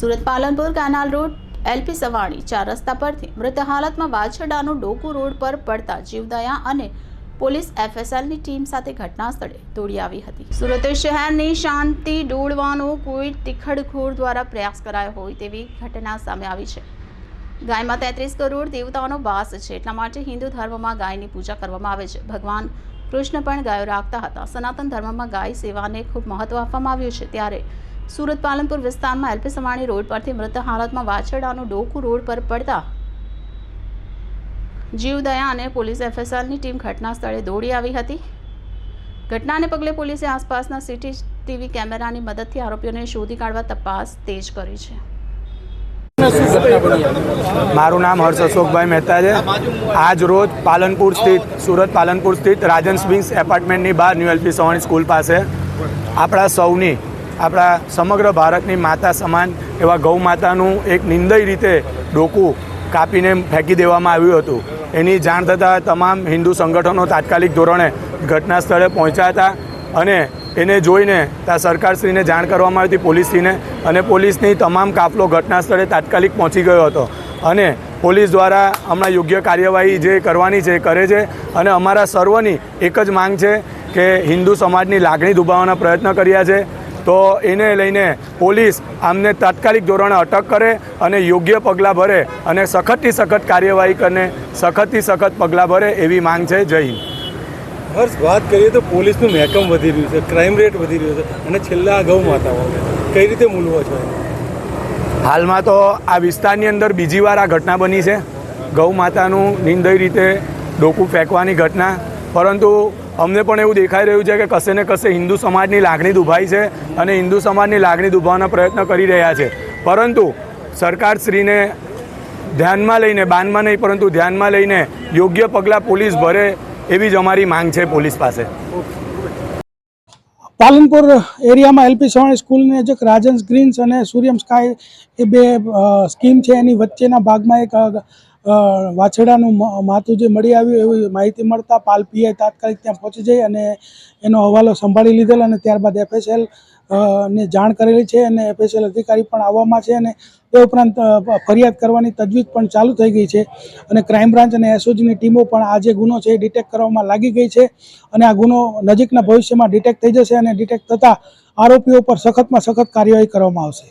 Surat Palanpur canal road LP Savani ચાર રસ્તા પરથી મૃત હાલતમાં વાછરડાનું ડોકુ રોડ પર પડતા જીવદયા અને પોલીસ એફએસએલની ટીમ સાથે ઘટના સ્થળે દોડી આવી હતી. સુરત શહેરની શાંતિ ડોળવાનો કોઈ તીખડખોર દ્વારા પ્રયાસ કરાયો હોય તેવી ઘટના સામે આવી છે. ગાયમાં તેત્રીસ કરોડ દેવતાઓનો વાસ છે, એટલા માટે હિન્દુ ધર્મમાં ગાયની પૂજા કરવામાં આવે છે. ભગવાન કૃષ્ણ પણ ગાયો રાખતા હતા. સનાતન ધર્મમાં ગાય સેવાને ખૂબ મહત્વ આપવામાં આવ્યું છે. ત્યારે સુરત પાલનપુર વિસ્તારમાં એલપી સવાણી રોડ પરથી મૃત હાલતમાં વાછરડાનું ડોકુ રોડ પર પડતા જીવદયા અને પોલીસ એફએસએલની ટીમ ઘટના સ્થળે દોડી આવી હતી. ઘટનાને પગલે પોલીસે આસપાસના સીસીટીવી કેમેરાની મદદથી આરોપીઓને શોધી કાઢવા તપાસ તેજ કરી છે. મારું નામ હર્ષ અશોકભાઈ મહેતા છે. આજ રોજ પાલનપુર સ્થિત, સુરત પાલનપુર સ્થિત રાજન સ્વિંગ્સ એપાર્ટમેન્ટની બહાર ન્યુ એલપી સવાણી સ્કૂલ પાસે આપણા સૌની આપણા સમગ્ર ભારતની માતા સમાન એવા ગૌ માતાનું એક નિંદય રીતે ડોકું કાપીને ફેંકી દેવામાં આવ્યું હતું. એની જાણ થતાં તમામ હિન્દુ સંગઠનો તાત્કાલિક ધોરણે ઘટના સ્થળે પહોંચ્યા હતા અને એને જોઈને ત્યાં સરકારશ્રીને જાણ કરવામાં આવી હતી, પોલીસશ્રીને અને પોલીસની તમામ કાફલો ઘટના સ્થળે તાત્કાલિક પહોંચી ગયો હતો. અને પોલીસ દ્વારા હમણાં યોગ્ય કાર્યવાહી જે કરવાની છે એ કરે છે અને અમારા સર્વની એક જ માંગ છે કે હિન્દુ સમાજની લાગણી દુભાવવાના પ્રયત્ન કર્યા છે. તો એને લઈને પોલીસ આમને તાત્કાલિક ધોરણે અટક કરે અને યોગ્ય પગલાં ભરે અને સખતથી સખત કાર્યવાહી કરીને સખતથી સખત પગલાં ભરે એવી માંગ છે જય હિન્દ. હર્ષ વાત કરીએ તો પોલીસનું મહેકમ વધી રહ્યું છે ક્રાઇમ રેટ વધી રહ્યો છે અને છેલ્લા ગૌ માતાઓ. કઈ રીતે મૂલવો છો? હાલમાં તો આ વિસ્તારની અંદર બીજી વાર આ ઘટના બની છે. ગૌ માતાનું નિંદય રીતે ડોકું ફેંકવાની ઘટના પરંતુ અમને પણ એવું દેખાઈ રહ્યું છે કે કશે ને કશે હિન્દુ સમાજની લાગણી દુભાઈ છે અને હિન્દુ સમાજની લાગણી દુભાવવાનો પ્રયત્ન કરી રહ્યા છે. પરંતુ સરકારશ્રીને ધ્યાનમાં લઈને, બાનમાં નહીં, પરંતુ ધ્યાનમાં લઈને યોગ્ય પગલાં પોલીસ ભરે એવી જ અમારી માંગ છે પોલીસ પાસે. પાલનપુર એરિયામાં એલપી સવાણી સ્કૂલની નજીક રાજન્સ ગ્રીન્સ અને સૂર્યમ સ્કાય એ બે સ્કીમ છે. એની વચ્ચેના ભાગમાં એક અ, માથું જે મળી આવ્યું એવી માહિતી મળતા પાલ પીઆઈ તાત્કાલિક ત્યાં પહોંચી જઈ અને એનો હવાલો સંભાળી લીધેલ અને ત્યારબાદ એફએસએલ ને જાણ કરેલી છે અને એફએસએલ અધિકારી પણ આવવામાં છે અને તે ઉપરાંત ફરિયાદ કરવાની તજવીજ પણ ચાલુ થઈ ગઈ છે અને ક્રાઇમ બ્રાન્ચ અને એસઓજીની ટીમો પણ આ જે ગુનો છે એ ડિટેક્ટ કરવામાં લાગી ગઈ છે અને આ ગુનો નજીકના ભવિષ્યમાં ડિટેક્ટ થઈ જશે અને ડિટેક્ટ થતાં આરોપીઓ પર સખતમાં સખત કાર્યવાહી કરવામાં આવશે.